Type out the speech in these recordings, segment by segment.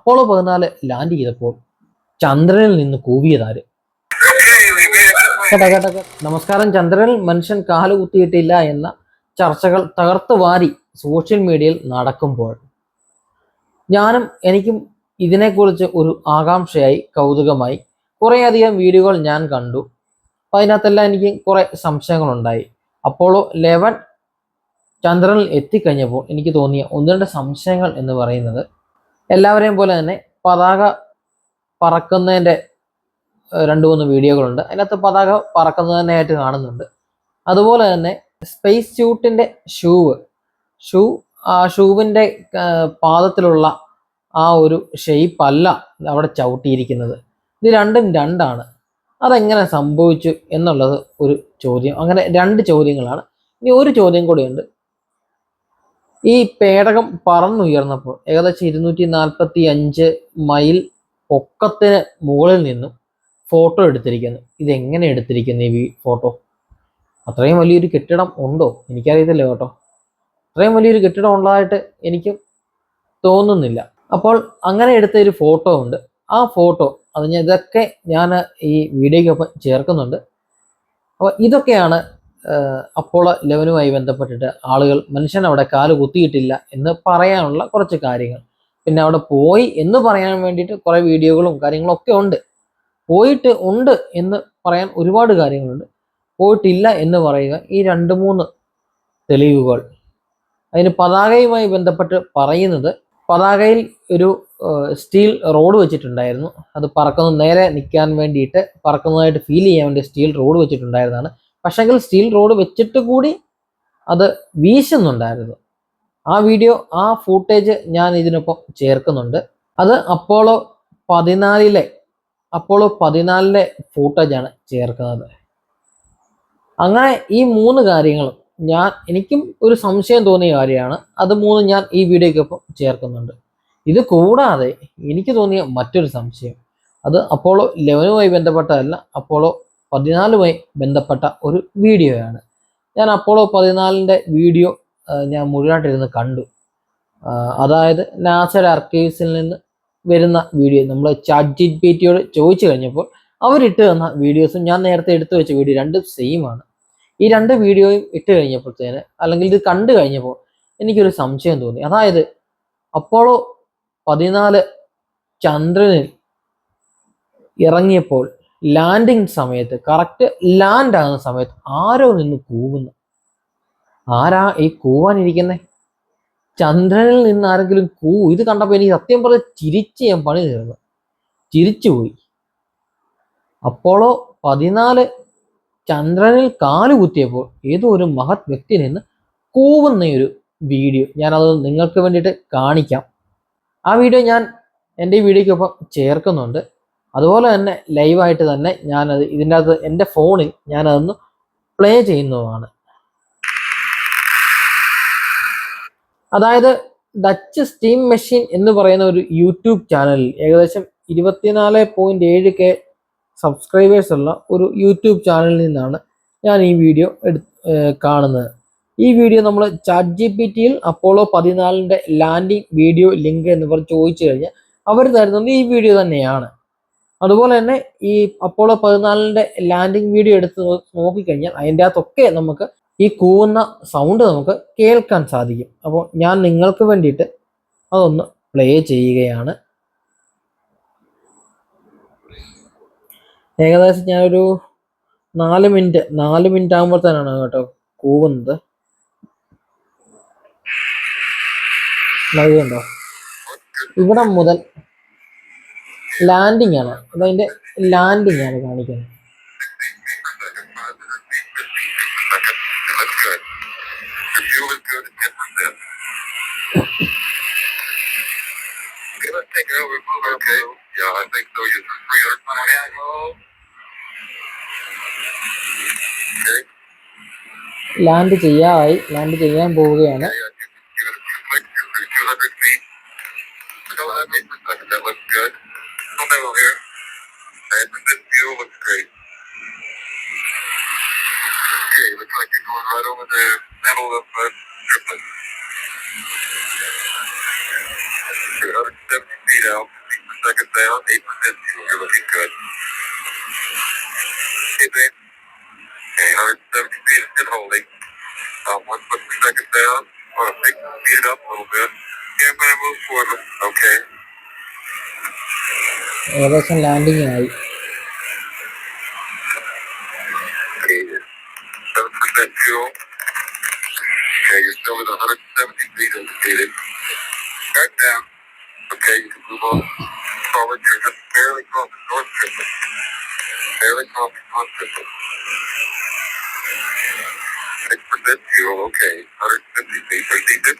Apollo പതിനാല് land ചെയ്തപ്പോൾ ചന്ദ്രനിൽ നിന്ന് കൂവിയതാര്. നമസ്കാരം ചന്ദ്രനിൽ മനുഷ്യൻ കാൽ കുത്തിയിട്ടില്ല എന്ന ചർച്ചകൾ തകർത്ത് വാരി സോഷ്യൽ മീഡിയയിൽ നടക്കുമ്പോൾ ഞാനും എനിക്കും ഇതിനെക്കുറിച്ച് ഒരു ആകാംക്ഷയായി കൗതുകമായി കുറേയധികം വീഡിയോകൾ ഞാൻ കണ്ടു. അതിനകത്തെല്ലാം എനിക്ക് കുറെ സംശയങ്ങളുണ്ടായി. അപ്പോളോ ലെവൻ ചന്ദ്രനിൽ എത്തിക്കഴിഞ്ഞപ്പോൾ എനിക്ക് തോന്നിയ ഒന്ന് രണ്ട് സംശയങ്ങൾ എന്ന് പറയുന്നത് എല്ലാവരെയും പോലെ തന്നെ പതാക പറക്കുന്നതിന്റെ രണ്ട് മൂന്ന് വീഡിയോകളുണ്ട്. അതിനകത്ത് പതാക പറക്കുന്നത് തന്നെയായിട്ട് കാണുന്നുണ്ട്. അതുപോലെ തന്നെ സ്പേസ് സ്യൂട്ടിന്റെ ഷൂവ് ഷൂ ആ ഷൂവിന്റെ പാദത്തിലുള്ള ആ ഒരു ഷെയ്പ്പ് അല്ല അവിടെ ചവിട്ടിയിരിക്കുന്നത്. ഇത് രണ്ടും രണ്ടാണ്. അതെങ്ങനെ സംഭവിച്ചു എന്നുള്ളത് ഒരു ചോദ്യം. അങ്ങനെ രണ്ട് ചോദ്യങ്ങളാണ്. ഇനി ഒരു ചോദ്യം കൂടിയുണ്ട്. ഈ പേടകം പറന്നുയർന്നപ്പോൾ ഏകദേശം ഇരുന്നൂറ്റി നാൽപ്പത്തി അഞ്ച് മൈൽ പൊക്കത്തിന് മുകളിൽ നിന്നും ഫോട്ടോ എടുത്തിരിക്കുന്നു. ഇതെങ്ങനെ എടുത്തിരിക്കുന്നു ഈ ഫോട്ടോ? അത്രയും വലിയൊരു കെട്ടിടം ഉണ്ടോ? എനിക്കറിയത്തില്ല കേട്ടോ. അത്രയും വലിയൊരു കെട്ടിടം ഉള്ളതായിട്ട് എനിക്ക് തോന്നുന്നില്ല. അപ്പോൾ അങ്ങനെ എടുത്ത ഒരു ഫോട്ടോ ഉണ്ട്. ആ ഫോട്ടോ അത് ഇതൊക്കെ ഞാൻ ഈ വീഡിയോയ്ക്കൊപ്പം ചേർക്കുന്നുണ്ട്. അപ്പോൾ ഇതൊക്കെയാണ് അപ്പോളോ ലെവനുമായി ബന്ധപ്പെട്ടിട്ട് ആളുകൾ മനുഷ്യൻ അവിടെ കാൽ കുത്തിയിട്ടില്ല എന്ന് പറയാനുള്ള കുറച്ച് കാര്യങ്ങൾ. പിന്നെ അവിടെ പോയി എന്ന് പറയാൻ വേണ്ടിയിട്ട് കുറേ വീഡിയോകളും കാര്യങ്ങളൊക്കെ ഉണ്ട്. പോയിട്ട് ഉണ്ട് എന്ന് പറയാൻ ഒരുപാട് കാര്യങ്ങളുണ്ട്. പോയിട്ടില്ല എന്ന് പറയുക ഈ രണ്ട് മൂന്ന് തെളിവുകൾ. അതിന് പതാകയുമായി ബന്ധപ്പെട്ട് പറയുന്നത് പതാകയിൽ ഒരു സ്റ്റീൽ റോഡ് വെച്ചിട്ടുണ്ടായിരുന്നു. അത് പറക്കുന്ന നേരെ നിൽക്കാൻ വേണ്ടിയിട്ട് പറക്കുന്നതായിട്ട് ഫീൽ ചെയ്യാൻ വേണ്ടി സ്റ്റീൽ റോഡ് വെച്ചിട്ടുണ്ടായിരുന്നതാണ്. പക്ഷെങ്കിൽ സ്റ്റീൽ റോഡ് വെച്ചിട്ട് കൂടി അത് വീശുന്നുണ്ടായിരുന്നു. ആ വീഡിയോ ആ ഫൂട്ടേജ് ഞാൻ ഇതിനൊപ്പം ചേർക്കുന്നുണ്ട്. അത് അപ്പോളോ പതിനാലിലെ അപ്പോളോ പതിനാലിലെ ആണ് ചേർക്കുന്നത്. അങ്ങനെ ഈ മൂന്ന് കാര്യങ്ങളും ഞാൻ എനിക്കും ഒരു സംശയം തോന്നിയ കാര്യമാണ്. അത് മൂന്നും ഞാൻ ഈ വീഡിയോയ്ക്കൊപ്പം ചേർക്കുന്നുണ്ട്. ഇത് കൂടാതെ എനിക്ക് തോന്നിയ മറ്റൊരു സംശയം. അത് അപ്പോളോ ലെവനുമായി ബന്ധപ്പെട്ടതല്ല അപ്പോളോ പതിനാലുമായി ബന്ധപ്പെട്ട ഒരു വീഡിയോയാണ്. ഞാൻ അപ്പോളോ പതിനാലിന്റെ വീഡിയോ ഞാൻ മുഴുവനായിട്ടിരുന്ന് കണ്ടു. അതായത് നാസയുടെ ആർക്കൈവ്സിൽ നിന്ന് വരുന്ന വീഡിയോ. നമ്മൾ ചാറ്റ് ജി പി ടിയോട് ചോദിച്ചു കഴിഞ്ഞപ്പോൾ അവരിട്ട് തന്ന വീഡിയോസും ഞാൻ നേരത്തെ എടുത്തു വെച്ച വീഡിയോ രണ്ടും സെയിമാണ് ഈ രണ്ട് വീഡിയോയും ഇട്ട് കഴിഞ്ഞപ്പോഴത്തേന് അല്ലെങ്കിൽ ഇത് കണ്ടു കഴിഞ്ഞപ്പോൾ എനിക്കൊരു സംശയം തോന്നി. അതായത് അപ്പോളോ പതിനാല് ചന്ദ്രനിൽ ഇറങ്ങിയപ്പോൾ ലാൻഡിങ് സമയത്ത് കറക്റ്റ് ലാൻഡ് ആകുന്ന സമയത്ത് ആരോ നിന്ന് കൂവുന്നു. ആരാ ഈ കൂവാനിരിക്കുന്നേ? ചന്ദ്രനിൽ നിന്ന് ആരെങ്കിലും കൂ ഇത് കണ്ടപ്പോൾ എനിക്ക് സത്യം പറഞ്ഞ ചിരിച്ച് ഞാൻ പണി തീർന്നു. ചിരിച്ചുപോയി അപ്പോളോ പതിനാല് ചന്ദ്രനിൽ കാൽ കുത്തിയപ്പോൾ ഏതോ ഒരു മഹത് വ്യക്തി നിന്ന് കൂവുന്ന ഒരു വീഡിയോ ഞാനത് നിങ്ങൾക്ക് വേണ്ടിയിട്ട് കാണിക്കാം. ആ വീഡിയോ ഞാൻ എന്റെ ഈ വീഡിയോയ്ക്കൊപ്പം ചേർക്കുന്നുണ്ട്. അതുപോലെ തന്നെ ലൈവായിട്ട് തന്നെ ഞാനത് ഇതിന്റെ അകത്ത് എന്റെ ഫോണിൽ ഞാനതൊന്ന് പ്ലേ ചെയ്യുന്നതുമാണ്. അതായത് ഡച്ച് സ്റ്റീം മെഷീൻ എന്ന് പറയുന്ന ഒരു യൂട്യൂബ് ചാനലിൽ ഏകദേശം ഇരുപത്തിനാല് പോയിന്റ് ഏഴ് കെ സബ്സ്ക്രൈബേഴ്സ് ഉള്ള ഒരു യൂട്യൂബ് ചാനലിൽ നിന്നാണ് ഞാൻ ഈ വീഡിയോ എടു കാണുന്നത്. ഈ വീഡിയോ നമ്മൾ ചാറ്റ് ജി പി ടിയിൽ അപ്പോളോ പതിനാലിന്റെ ലാൻഡിങ് വീഡിയോ ലിങ്ക് എന്ന് പറഞ്ഞ് ചോദിച്ചു കഴിഞ്ഞാൽ അവർ തരുന്നത് ഈ വീഡിയോ തന്നെയാണ്. അതുപോലെ തന്നെ ഈ അപ്പോളോ പതിനാലിന്റെ ലാൻഡിങ് വീഡിയോ എടുത്ത് നോക്കിക്കഴിഞ്ഞാൽ അതിന്റെ അകത്തൊക്കെ നമുക്ക് ഈ കൂവുന്ന സൗണ്ട് നമുക്ക് കേൾക്കാൻ സാധിക്കും. അപ്പോൾ ഞാൻ നിങ്ങൾക്ക് വേണ്ടിയിട്ട് അതൊന്ന് പ്ലേ ചെയ്യുകയാണ്. ഏകദേശം ഞാനൊരു നാല് മിനിറ്റ് നാല് മിനിറ്റ് ആകുമ്പോഴത്തേനാണ് കേട്ടോ കൂവുന്നത്. ഉണ്ടോ? ഇവിടെ മുതൽ ലാൻഡിങ് ആണ്. അതതിന്റെ ലാൻഡിങ് ആണ് കാണിക്കുന്നത്. Land good. ലാൻഡ് ചെയ്യാൻ is Okay, looks like you're going right over the middle of uh, triplet. You're 170 feet feet out, 8 per second down, 8% fuel. You're looking good. Okay, babe. Okay, 170 feet is still holding. Um, one foot per second down. Oh, pick, speed it up a little bit. Yeah, I'm gonna move forward. Okay. ഏകദേശം landing ആയി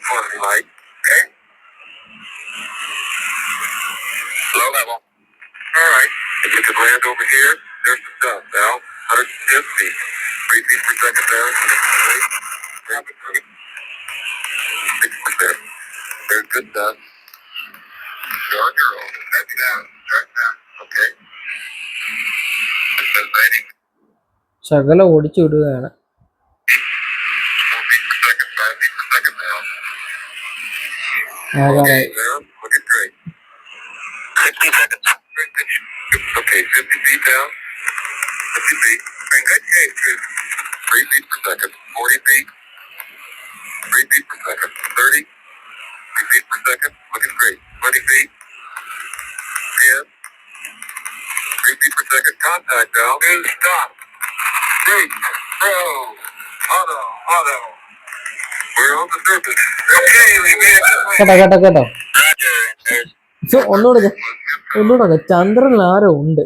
Proceed to 20 light. Okay? Low level. All right. If you can land over here, there's some dust. Now, 110 feet. Three feet per second there. Grab it, grab it. 6%. Very good dust. You're on your own. Head down. Straight down. Okay? It says landing. ശകലം ഓടിച്ചു വിടുകയാണ് All right. Looking great. 50 pounds. Very good. Okay, 50 feet down. 50 feet. In good shape, too. 3 feet per second. 40 feet. 3 feet per second. 30. 3 feet per second. Looking great. 20 feet. 10. 3 feet per second. Contact now. New stop. Deep. Pro. Auto. Auto. കേട്ടോ കേട്ടോ കേട്ടോ. ഒന്നുകൂടെ ഒന്നുകൂടെ. ചന്ദ്രനിൽ ആരോ ഉണ്ട്?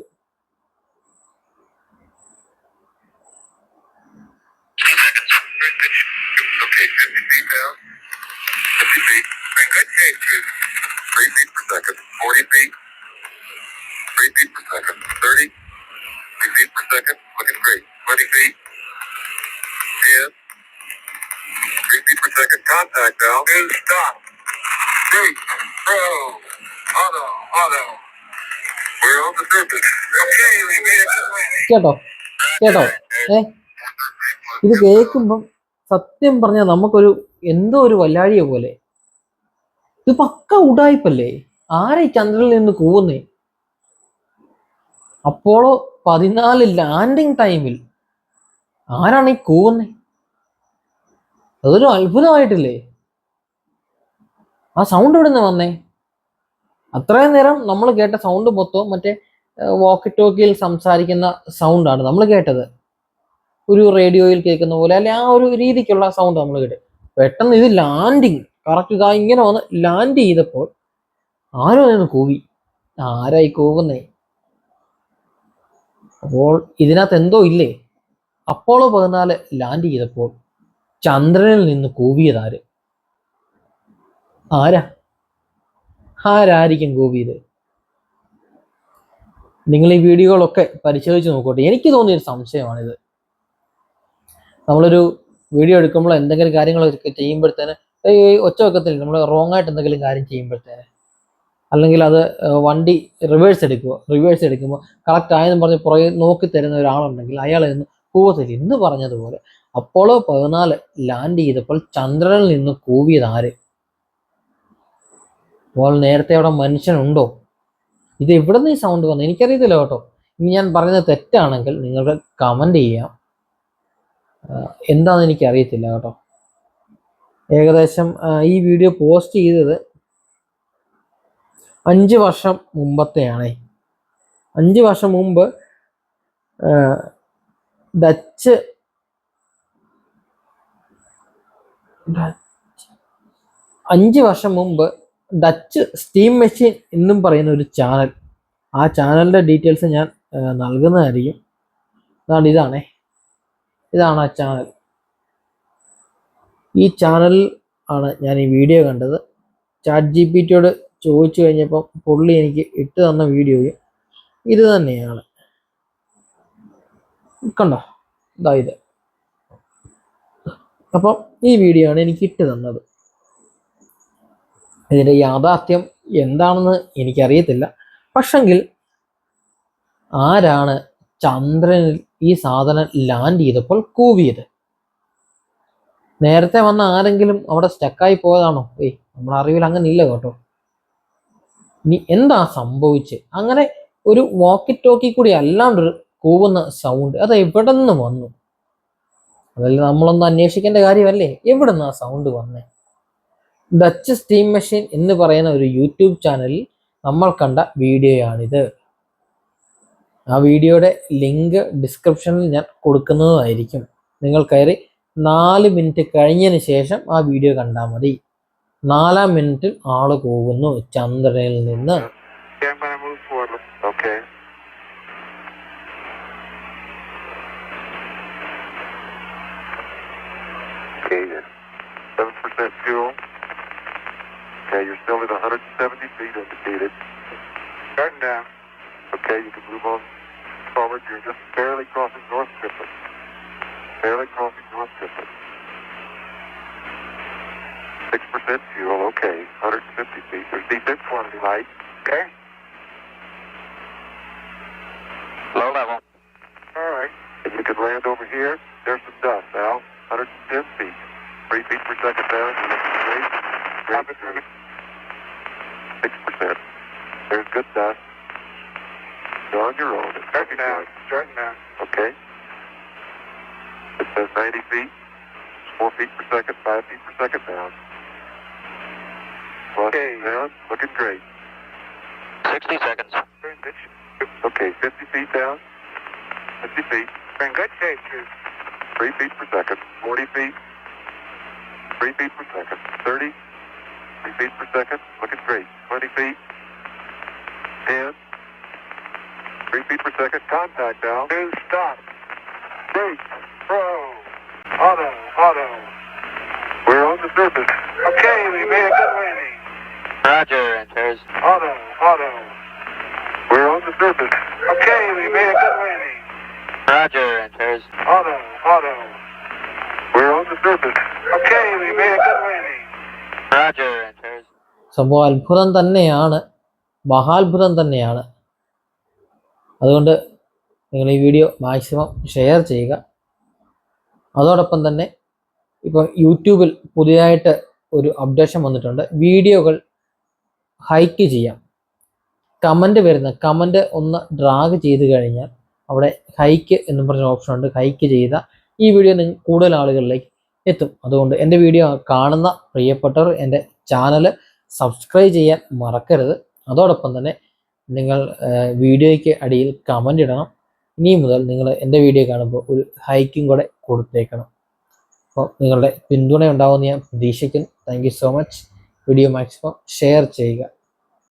Okay, 50 feet down. 50 feet. In good shape, too. 3 feet per second. 40 feet. 3 feet per second. 30. 3 feet per second. Looking great. 20 feet. 10. 3 feet per second. Contact now. is stop. Brake. Pro. Auto. Auto. We're on the surface. Okay, we made it. to landing. കേട്ടോ കേട്ടോ ഏ ഇത് കേൾക്കുമ്പം സത്യം പറഞ്ഞാൽ നമുക്കൊരു എന്തോ ഒരു വല്ലാഴിയ പോലെ ഇത് പക്ക ഉടായ്പല്ലേ ആരെ ചന്ദ്രനിൽ നിന്ന് കൂവുന്നേ അപ്പോളോ പതിനാല് ലാൻഡിങ് ടൈമിൽ ആരാണ് ഈ കൂവുന്നേ അതൊരു അത്ഭുതമായിട്ടില്ലേ? ആ സൗണ്ട് എവിടെ നിന്ന് വന്നേ? അത്രയും നേരം നമ്മൾ കേട്ട സൗണ്ട് മൊത്തവും മറ്റേ വാക്കി ടോക്കിയിൽ സംസാരിക്കുന്ന സൗണ്ടാണ് നമ്മൾ കേട്ടത്. ഒരു റേഡിയോയിൽ കേൾക്കുന്ന പോലെ അല്ലെ ആ ഒരു രീതിക്കുള്ള സൗണ്ട് നമ്മൾ കേട്ടു പെട്ടെന്ന് ഇത് ലാൻഡിങ് കറക്റ്റ് ഇതാ ഇങ്ങനെ വന്ന് ലാൻഡ് ചെയ്തപ്പോൾ ആരോ നിന്ന് കൂവി? ആരായി കൂവുന്നേ? അപ്പോൾ ഇതിനകത്ത് എന്തോ ഇല്ലേ? അപ്പോളോ പതിനാല് ലാൻഡ് ചെയ്തപ്പോൾ ചന്ദ്രനിൽ നിന്ന് കൂവിയതാര് ആരാ? ആരായിരിക്കും കൂവിയത്? നിങ്ങൾ ഈ വീഡിയോകളൊക്കെ പരിശോധിച്ച് നോക്കട്ടെ. എനിക്ക് തോന്നിയൊരു സംശയമാണിത്. നമ്മളൊരു വീഡിയോ എടുക്കുമ്പോൾ എന്തെങ്കിലും കാര്യങ്ങളൊക്കെ ചെയ്യുമ്പോഴത്തേന് ഒച്ച വെക്കത്തില്ല? നമ്മൾ റോങ് ആയിട്ട് എന്തെങ്കിലും കാര്യം ചെയ്യുമ്പോഴത്തേന്. അല്ലെങ്കിൽ അത് വണ്ടി റിവേഴ്സ് എടുക്കുക റിവേഴ്സ് എടുക്കുമ്പോൾ കറക്റ്റ് ആയെന്ന് പറഞ്ഞ് പുറകെ നോക്കി തരുന്ന ഒരാളുണ്ടെങ്കിൽ അയാൾ നിന്ന് കൂവത്തില്ല ഇന്ന് പറഞ്ഞതുപോലെ അപ്പോളോ പതിനാല് ലാൻഡ് ചെയ്തപ്പോൾ ചന്ദ്രനിൽ നിന്ന് കൂവിയത് ആര്? അപ്പോൾ നേരത്തെ അവിടെ മനുഷ്യനുണ്ടോ? ഇത് എവിടെ നിന്ന് ഈ സൗണ്ട് വന്നു? എനിക്കറിയത്തില്ല കേട്ടോ. ഇനി ഞാൻ പറയുന്നത് തെറ്റാണെങ്കിൽ നിങ്ങൾക്ക് കമന്റ് ചെയ്യാം. എന്താണെന്ന് എനിക്ക് അറിയത്തില്ല കേട്ടോ. ഏകദേശം ഈ വീഡിയോ പോസ്റ്റ് ചെയ്തത് അഞ്ച് വർഷം മുമ്പത്തെയാണേ. അഞ്ച് വർഷം മുമ്പ് ഡച്ച്. അഞ്ച് വർഷം മുമ്പ് ഡച്ച് സ്റ്റീം മെഷീൻ എന്നും പറയുന്ന ഒരു ചാനൽ. ആ ചാനലിന്റെ ഡീറ്റെയിൽസ് ഞാൻ നൽകുന്നതായിരിക്കും. അതാണ് ഇതാണേ. ഇതാണ് ആ ചാനൽ. ഈ ചാനലിൽ ആണ് ഞാൻ ഈ വീഡിയോ കണ്ടത്. ചാറ്റ് ജി പി ടിയോട് ചോദിച്ചു കഴിഞ്ഞപ്പം പുള്ളി എനിക്ക് ഇട്ട് തന്ന വീഡിയോയും ഇത് തന്നെയാണ്. കണ്ടോ? ഇതാ ഇത്. അപ്പം ഈ വീഡിയോ ആണ് എനിക്ക് ഇട്ട് തന്നത്. ഇതിന്റെ യാഥാർത്ഥ്യം എന്താണെന്ന് എനിക്കറിയത്തില്ല. പക്ഷെങ്കിൽ ആരാണ് ചന്ദ്രനിൽ ഈ സാധനം ലാൻഡ് ചെയ്തപ്പോൾ കൂവിയത്? നേരത്തെ വന്ന ആരെങ്കിലും അവിടെ സ്റ്റക്കായി പോയതാണോ? ഏയ് നമ്മുടെ അറിവിൽ അങ്ങനെ ഇല്ല കേട്ടോ. ഇനി എന്താ സംഭവിച്ചത് അങ്ങനെ ഒരു വാക്കി ടോക്കി കൂടി അല്ലാണ്ടൊരു കൂവുന്ന സൗണ്ട് അത് എവിടെ നിന്ന് വന്നു? അതല്ല നമ്മളൊന്ന് അന്വേഷിക്കേണ്ട കാര്യമല്ലേ? എവിടെ നിന്ന് ആ സൗണ്ട് വന്നേ? ഡച്ച് സ്റ്റീം മെഷീൻ എന്ന് പറയുന്ന ഒരു യൂട്യൂബ് ചാനലിൽ നമ്മൾ കണ്ട വീഡിയോയാണിത്. ആ വീഡിയോയുടെ ലിങ്ക് ഡിസ്ക്രിപ്ഷനിൽ ഞാൻ കൊടുക്കുന്നതായിരിക്കും. നിങ്ങൾ കയറി നാല് മിനിറ്റ് കഴിഞ്ഞതിന് ശേഷം ആ വീഡിയോ കണ്ടാൽ മതി. നാലാം മിനിറ്റിൽ ആൾ പോകുന്നു ചന്ദ്രനിൽ നിന്ന്. Stand by and move forward. Okay. Okay, seven percent fuel. Okay, you're still at 170 feet indicated. Starting down. Okay, you can move on forward. You're just barely crossing North Tippett. Barely crossing North Tippett. Six percent fuel. Okay, 150 feet. There's defense quantity light. Okay. Low level. All right. And you can land over here. There's some dust, Al. 110 feet. Three feet per second down. You're looking great. Great. great. Six percent. There's good dust. You're on your own. It's starting down. Starting down. Okay. It says 90 feet. Four feet per second. Five feet per second down. Okay. Down. Looking great. 60 seconds. Okay, 50 feet down. 50 feet. We're In good shape, too. 3 feet per second. 40 feet. 3 feet per second. 30. 3 feet per second. Looking great. 20 feet. 10. 3 feet per second. Contact now. Two, stop. Brake. Pro. Auto. Auto. We're on the surface. Okay, we made a good landing. Roger, enters. Auto. Auto. We're on the surface. Okay, we made a good landing. Roger, enters. Auto, auto. We're on the surface. Okay, we made a good landing. Roger, enters. സംഭവം അത്ഭുതം തന്നെയാണ് മഹാത്ഭുതം തന്നെയാണ് അതുകൊണ്ട് നിങ്ങൾ ഈ video maximum share ചെയ്യുക അതോടൊപ്പം തന്നെ ഇപ്പം യൂട്യൂബിൽ പുതിയതായിട്ട് ഒരു അപ്ഡേഷൻ വന്നിട്ടുണ്ട് വീഡിയോകൾ ഹൈക്ക് ചെയ്യാം കമന്റ് വരുന്ന കമന്റ് ഒന്ന് ഡ്രാഗ് ചെയ്ത് കഴിഞ്ഞാൽ അവിടെ ഹൈക്ക് എന്ന് പറഞ്ഞ ഓപ്ഷൻ ഉണ്ട്. ഹൈക്ക് ചെയ്ത ഈ വീഡിയോ നിങ്ങൾ കൂടുതൽ ആളുകളിലേക്ക് എത്തും. അതുകൊണ്ട് എന്റെ വീഡിയോ കാണുന്ന പ്രിയപ്പെട്ടവർ എന്റെ ചാനൽ സബ്സ്ക്രൈബ് ചെയ്യാൻ മറക്കരുത്. അതോടൊപ്പം തന്നെ നിങ്ങൾ വീഡിയോയ്ക്ക് അടിയിൽ കമന്റ് ഇടണം. ഇനി മുതൽ നിങ്ങൾ എന്റെ വീഡിയോ കാണുമ്പോൾ ഒരു ഹൈക്കും കൂടെ കൊടുത്തേക്കണം. അപ്പോൾ നിങ്ങളുടെ പിന്തുണ ഉണ്ടാവുമെന്ന് ഞാൻ പ്രതീക്ഷിക്കുന്നു. Thank so much video maximum share ചെയ്യുക.